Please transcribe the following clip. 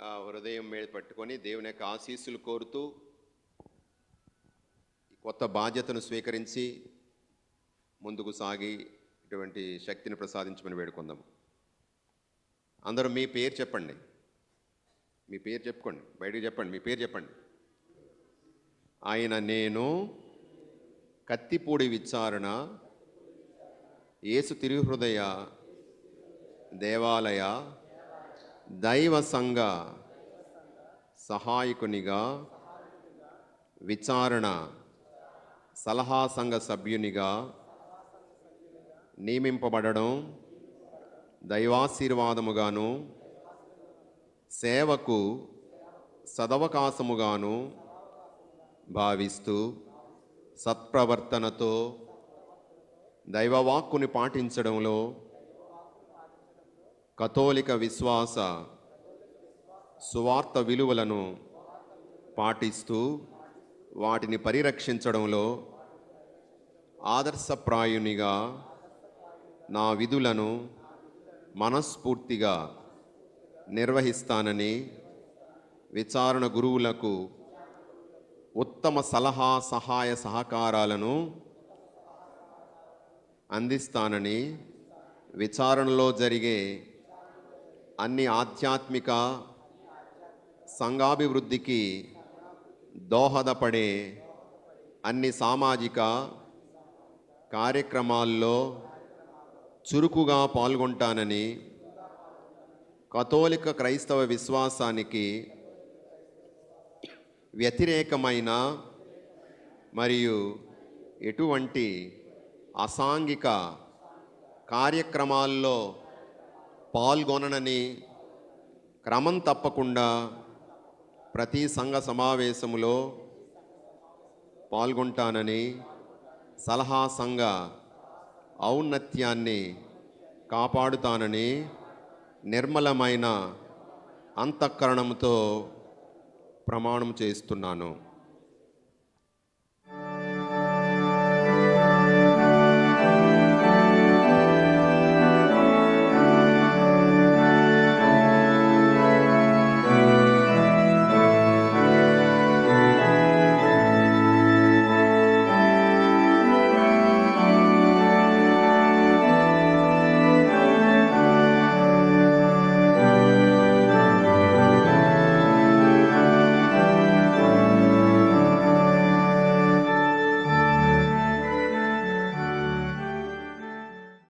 హృదయం మీద పెట్టుకొని దేవుని యొక్క ఆశీస్సులు కోరుతూ కొత్త బాధ్యతను స్వీకరించి ముందుకు సాగి ఇటువంటి శక్తిని ప్రసాదించమని వేడుకుందాం అందరూ మీ పేరు చెప్పండి. మీ పేరు చెప్పుకోండి. బయటకు చెప్పండి. మీ పేరు చెప్పండి. ఆయన నేను కత్తిపూడి విచారణ ఏసు తిరుహృదయ దేవాలయ దైవ సంఘ సహాయకునిగా విచారణ సలహా సంఘ సభ్యునిగా నియమింపబడడం దైవాశీర్వాదముగాను సేవకు సదవకాశముగాను భావిస్తూ సత్ప్రవర్తనతో దైవవాక్కుని పాటించడంలో కథోలిక విశ్వాస సువార్త విలువలను పాటిస్తూ వాటిని పరిరక్షించడంలో ఆదర్శప్రాయునిగా నా విధులను మనస్ఫూర్తిగా నిర్వహిస్తానని విచారణ గురువులకు ఉత్తమ సలహా సహాయ సహకారాలను అందిస్తానని విచారణలో జరిగే అన్ని ఆధ్యాత్మిక సంఘాభివృద్ధికి దోహదపడే అన్ని సామాజిక కార్యక్రమాల్లో చురుకుగా పాల్గొంటానని కథోలిక క్రైస్తవ విశ్వాసానికి వ్యతిరేకమైన మరియు ఎటువంటి అసాంఘిక కార్యక్రమాల్లో పాల్గొననని క్రమం తప్పకుండా ప్రతి సంఘ సమావేశములో పాల్గొంటానని సలహా సంఘ ఔన్నత్యాన్ని కాపాడుతానని నిర్మలమైన అంతఃకరణంతో ప్రమాణం చేస్తున్నాను.